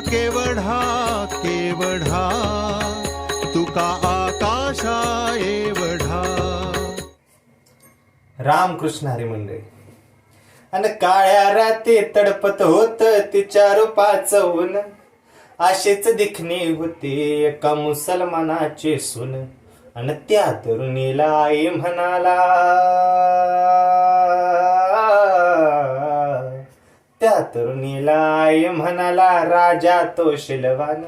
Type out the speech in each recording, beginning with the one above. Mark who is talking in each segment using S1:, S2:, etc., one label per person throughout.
S1: केवढा केवढा तुका आकाशा एवढा
S2: रामकृष्ण हरी मंडळी आणि काळ्या राती तडपत होत तिच्या रूपाच ऊन. अशीच दिखणी होती एका मुसलमानाची सून. आणि त्या तरुणीला आई म्हणाला तरुणीलाय म्हणाला राजा तो शिलवान.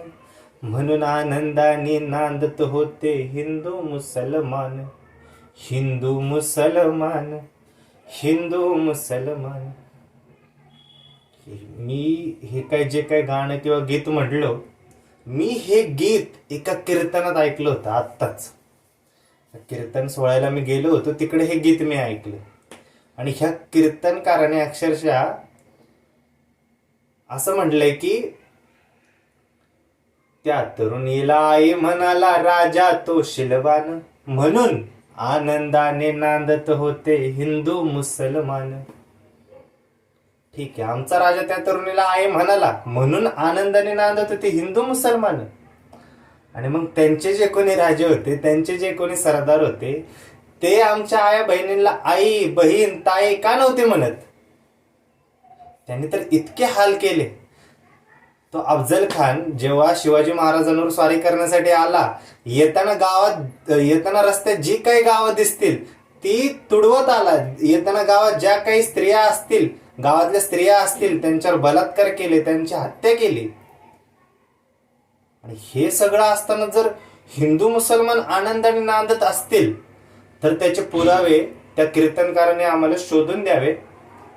S2: म्हणून आनंदाने नांदत होते हिंदू मुसलमान. हिंदू मुसलमान हिंदू मुसलमान. मी हे काय जे काय गाणं किंवा गीत म्हटलं मी हे गीत एका कीर्तनात ऐकलं होतं आत्ताच. कीर्तन सोहळ्याला मी गेलो होतो तिकडे हे गीत मी ऐकलं. आणि ह्या कीर्तनकाराने अक्षरशः असं म्हटलंय की त्या तरुणीला आई म्हणाला राजा तो शिलवान. म्हणून आनंदाने नांदत होते हिंदू मुसलमान. ठीक आहे आमचा राजा त्या तरुणीला आई म्हणाला. म्हणून आनंदाने नांदत होते हिंदू मुसलमान. आणि मग त्यांचे जे कोणी राजे होते त्यांचे जे कोणी सरदार होते ते आमच्या आया बहिणींना आई बहीण ताई का नव्हते? म्हणत. त्यांनी तर इतके हाल केले. तो अफजल खान जेव्हा शिवाजी महाराजांवर स्वारी करण्यासाठी आला येताना गावात येताना रस्त्यात जी काही गावं दिसतील ती तुडवत आला. येताना गावात ज्या काही स्त्रिया असतील गावातल्या स्त्रिया असतील त्यांच्यावर बलात्कार केले त्यांची हत्या केली. आणि हे सगळं असताना जर हिंदू मुसलमान आनंदाने नांदत असतील तर त्याचे पुरावे त्या कीर्तनकाराने आम्हाला शोधून द्यावे.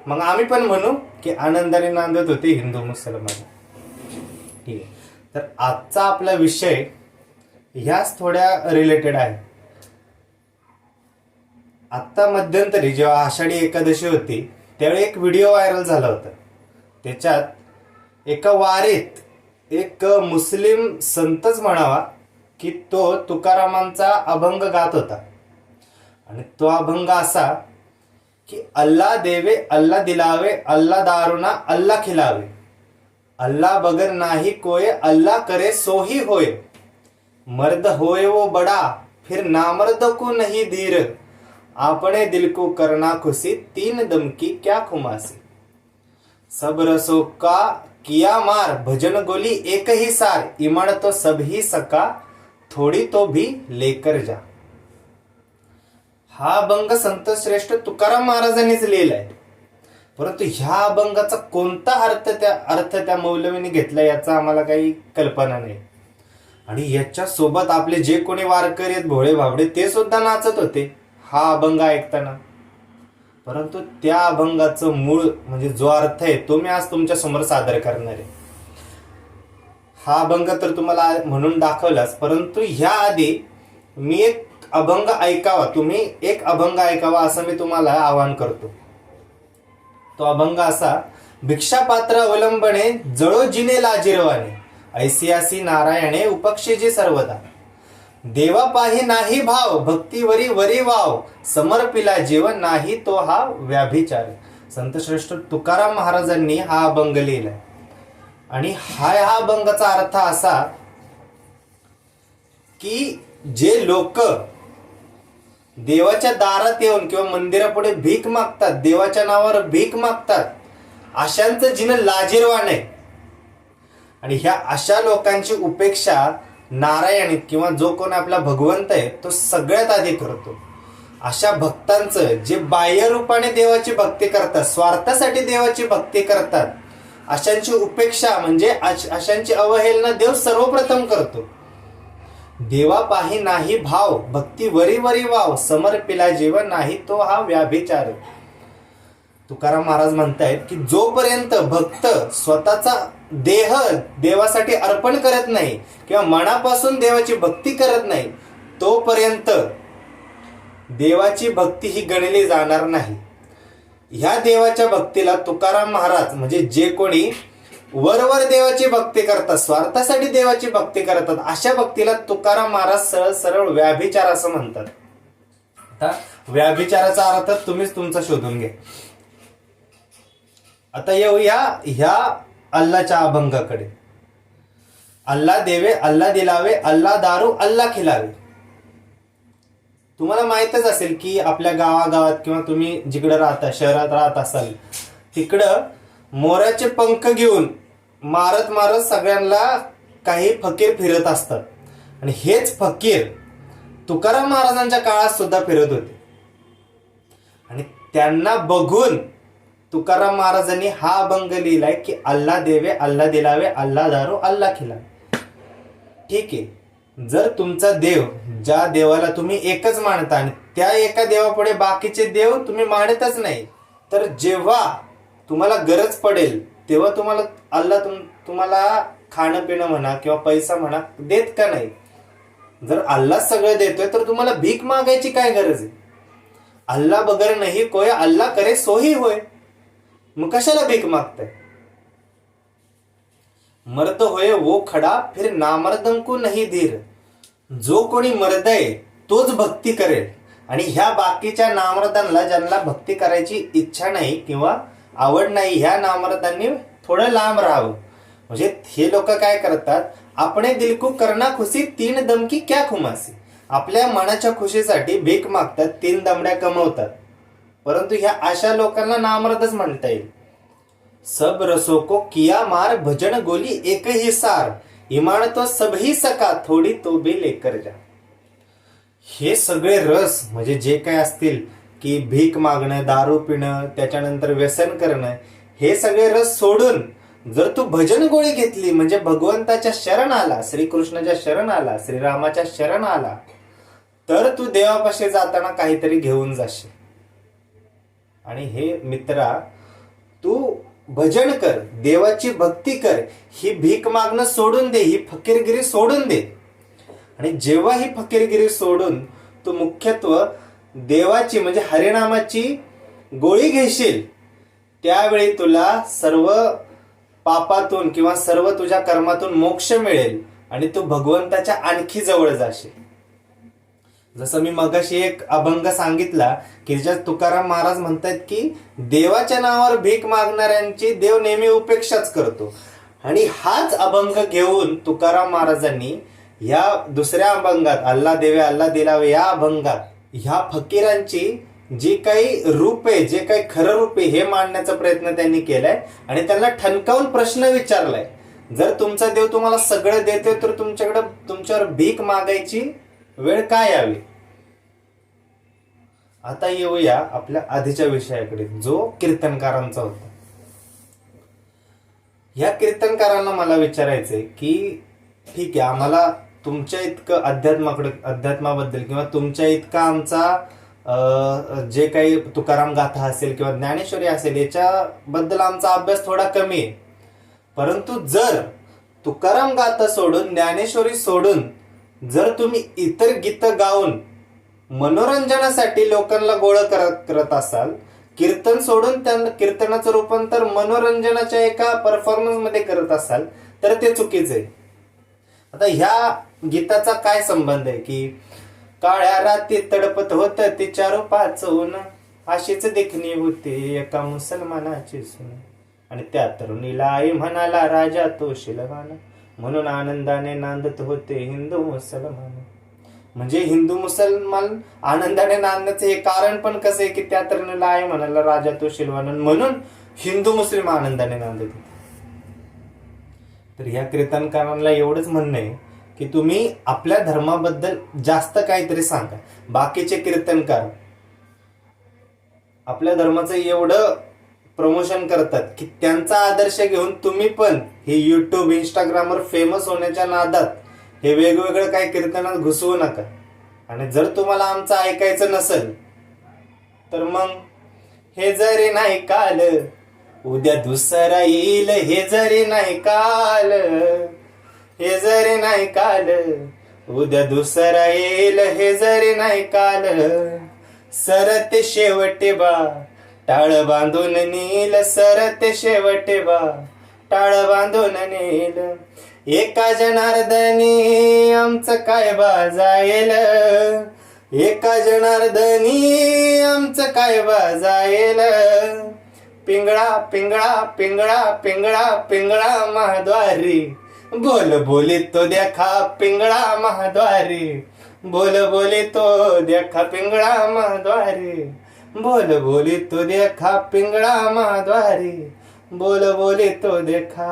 S2: मग आम्ही पण म्हणू की आनंदाने नांदत होते हिंदू मुसलमान ठीक आहे. तर आजचा आपला विषय ह्याच थोड्या रिलेटेड आहे. आत्ता मध्यंतरी जेव्हा आषाढी एकादशी होती त्यावेळी एक व्हिडिओ व्हायरल झाला होता. त्याच्यात एका वारीत एक मुस्लिम संतच म्हणावा की तो तुकारामांचा अभंग गात होता. आणि तो अभंग असा की अल्ला देवे, अल्लाह दिलावे, अल्लाह दारुना अल्लाह खिलावे। अल्लाह बगर ना ही कोय अल्लाह करे सोही होय मर्द होय वो बड़ा, फिर नामर्द को नहीं धीर आपने दिल को करना खुशी, तीन दम की क्या खुमासी। सब रसों का किया मार, भजन गोली एक ही सार। इमण तो सब ही सका, थोड़ी तो भी लेकर जा। हा अभंग संत श्रेष्ठ तुकाराम महाराजांनीच लिहिलाय. परंतु ह्या अभंगाचा कोणता अर्थ त्या अर्थ त्या मौलवीने घेतला याचा आम्हाला काही कल्पना नाही. आणि याच्या सोबत आपले जे कोणी वारकरी आहेत भोळे भाबडे ते सुद्धा नाचत होते हा अभंग ऐकताना. परंतु त्या अभंगाचं मूळ म्हणजे जो अर्थ आहे तो मी आज तुमच्यासमोर सादर करणार आहे. हा अभंग तर तुम्हाला म्हणून दाखवलाच परंतु ह्या आधी मी एक अभंग ऐकावा. तुम्ही एक अभंग ऐकावा असं मी तुम्हाला आवाहन करतो. तो अभंग असा भिक्षापात्र अवलंबने जळो जिने लाजिरवाने ऐसियासी नारायणे उपक्षीजी सर्वदा. देवा पाही नाही भाव भक्तीवरी वरी वाव समर्पिला जीवन नाही तो हा व्याभिचार. संत श्रेष्ठ तुकाराम महाराजांनी हा अभंग लिहिलाय. आणि हा ह्या अभंगाचा अर्थ असा की जे लोक देवाच्या दारात येऊन किंवा मंदिरापुढे भीक मागतात देवाच्या नावावर भीक मागतात अशांचं जिनं लाजीरवाण आहे. आणि ह्या अशा लोकांची उपेक्षा नारायण किंवा जो कोण आपला भगवंत आहे तो सगळ्यात आधी करतो. अशा भक्तांचं जे बाह्य रूपाने देवाची भक्ती करतात स्वार्थासाठी देवाची भक्ती करतात अशांची उपेक्षा म्हणजे अशांची अवहेलना देव सर्वप्रथम करतो. देवा पाही नाही भाव भक्ती वरी वरी वाव समर्पिला जीवन नाही तो हा व्याभिचार. तुकाराम महाराज म्हणतायत की जोपर्यंत भक्त स्वतःचा देह देवासाठी अर्पण करत नाही किंवा मनापासून देवाची भक्ती करत नाही तोपर्यंत देवाची भक्ती ही गणली जाणार नाही. ह्या देवाच्या भक्तीला तुकाराम महाराज म्हणजे जे कोणी वरवर देवाची भक्ती करतात स्वार्थासाठी देवाची भक्ती करतात. अशा भक्तीला तुकाराम महाराज सरळ सरळ व्याभिचार असं म्हणतात. आता व्याभिचाराचा अर्थ तुम्हीच तुमचा शोधून घ्या. आता येऊया ह्या अल्लाच्या अभंगाकडे. अल्ला देवे अल्ला दिलावे अल्ला दारू अल्ला खिलावे. तुम्हाला माहीतच असेल की आपल्या गावागावात किंवा तुम्ही जिकडे राहता शहरात राहत असाल तिकडं मोराचे पंख घेऊन मारत मारत सगळ्यांना काही फकीर फिरत असतात. आणि हेच फकीर तुकाराम महाराजांच्या काळात सुद्धा फिरत होते. आणि त्यांना बघून तुकाराम महाराजांनी हा अभंग लिहिलाय की अल्ला देवे अल्ला दिलावे अल्ला दारू अल्ला खिलावे. ठीक आहे. जर तुमचा देव ज्या देवाला तुम्ही एकच मानता आणि त्या एका देवापुढे बाकीचे देव तुम्ही मानतच नाही तर जेव्हा तुम्हाला गरज पडेल तेव्हा तुम्हाला अल्ला तुम तुम्हाला खाणं पिणं म्हणा किंवा पैसा म्हणा देत का नाही? जर अल्ला सगळं देतोय तर तुम्हाला भीक मागायची काय गरज आहे? अल्ला बगर नाही कोय अल्ला करे सोही होय. मग कशाला भीक मागताय? मर्द होय वो खडा फिर नामर्दंकू नाही धीर. जो कोणी मर्द आहे तोच भक्ती करेल. आणि ह्या बाकीच्या नामर्दांना ज्यांना भक्ती करायची इच्छा नाही किंवा आवड नाही ह्या नामर्दांनी थोडं लांब राहावं. म्हणजे हे लोक काय करतात आपणे दिलकू करना खुशी तीन दमकी क्या खुमासी. आपल्या मनाच्या खुशीसाठी भीक मागतात तीन दमड्या कमवतात. परंतु ह्या अशा लोकांना नामरदच म्हणता येईल. सब रसोको किया मार भजन गोली एकही सार. इमान तो सका थोडी तो बी लेकर जा. हे सगळे रस म्हणजे जे काय असतील की भीक मागणं दारू पिणं त्याच्यानंतर व्यसन करणं हे सगळे रस सोडून जर तू भजन गोळी घेतली म्हणजे भगवंताच्या शरण आला श्रीकृष्णाच्या शरण आला श्रीरामाच्या शरण आला तर तू देवापाशी जाताना काहीतरी घेऊन जाशील. आणि हे मित्रा तू भजन कर देवाची भक्ती कर ही भीक मागणं सोडून दे ही फकीरगिरी सोडून दे. आणि जेव्हा ही फकीरगिरी सोडून तू मुख्यत्व देवाची म्हणजे हरिनामाची गोळी घेशील त्यावेळी तुला सर्व पापातून किंवा सर्व तुझ्या कर्मातून मोक्ष मिळेल आणि तू भगवंताच्या आणखी जवळ जाशील. जसं मी मगाशी एक अभंग सांगितला की ज्यात तुकाराम महाराज म्हणतात की देवाच्या नावावर भीक मागणाऱ्यांची देव नेहमी उपेक्षाच करतो. आणि हाच अभंग घेऊन तुकाराम महाराजांनी या दुसऱ्या अभंगात अल्ला देवे अल्ला दिलावे या अभंगात ह्या फकीरांची जी काही रूप आहे जे काही खरं रूप आहे हे मांडण्याचा प्रयत्न त्यांनी केलाय. आणि त्यांना ठणकावून प्रश्न विचारलाय. जर तुमचा देव तुम्हाला सगळं देतोय तर तुमच्याकडे तुमच्यावर भीक मागायची वेळ काय यावी? आता येऊया आपल्या आधीच्या विषयाकडे जो कीर्तनकारांचा होता. या कीर्तनकारांना मला विचारायचंय की ठीक आहे आम्हाला तुमच्या इतकं अध्यात्माकडे अध्यात्माबद्दल किंवा तुमच्या इतका आमचा जे काही तुकाराम गाथा असेल किंवा ज्ञानेश्वरी असेल याच्याबद्दल आमचा अभ्यास थोडा कमी आहे. परंतु जर तुकाराम गाथा सोडून ज्ञानेश्वरी सोडून जर तुम्ही इतर गीतं गाऊन मनोरंजनासाठी लोकांना गोळा करत करत असाल कीर्तन सोडून त्यांना कीर्तनाचं रूपांतर मनोरंजनाच्या एका परफॉर्मन्समध्ये करत असाल तर ते चुकीचं आहे. आता ह्या गीताचा काय संबंध आहे की काळ्या रात्री तडपत होत तिच्या रूपाचून अशीच देखणी होती एका मुसलमानाची सून. आणि त्या तरुणीला आई म्हणाला राजा तो शिलवान. म्हणून आनंदाने नांदत होते हिंदू मुसलमान. म्हणजे हिंदू मुसलमान आनंदाने नांदण्याचं हे कारण पण कसं आहे की त्या तरुणीला आई म्हणाला राजा तो शिलवान. म्हणून हिंदू मुस्लिम आनंदाने नांदत होते. तर ह्या कीर्तनकारांना एवढंच म्हणणं आहे की तुम्ही आपल्या धर्माबद्दल जास्त काहीतरी सांगा. बाकीचे कीर्तनकार आपल्या धर्माचं एवढं प्रमोशन करतात की त्यांचा आदर्श घेऊन तुम्ही पण हे युट्यूब इंस्टाग्रामवर फेमस होण्याच्या नादात हे वेगवेगळं काही कीर्तनात घुसवू नका. आणि जर तुम्हाला आमचं ऐकायचं नसेल तर मग हे जरी नाही काल उद्या दुसरा येईल हे जरी नाही काल हे जरी नाही काल उद्या दुसरा येईल हे जरी नाही काल. सरते शेवटे बा टाळ बांधून नील सरते शेवटे बा टाळ बांधून नील. एका जनार्दनी आमचं काय बाजायल एका जनार्दनी आमचं काय बाजायल पिंगळा पिंगळा पिंगळा पिंगळा पिंगळा महाद्वारी. बोल बोले तो देखा पिंगळा महाद्वारे. बोल बोले तो देखा पिंगळा महाद्वारे. बोल बोले तो देखा पिंगळा महाद्वारे. बोल बोले तो देखा.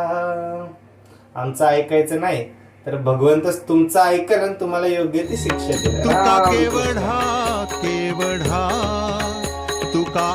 S2: आमचं ऐकायचं नाही तर भगवंतच तुमचं ऐकल आणि तुम्हाला योग्य ती शिक्षा
S1: तुका
S2: कृष्ण.
S1: केवढा केवढा तुका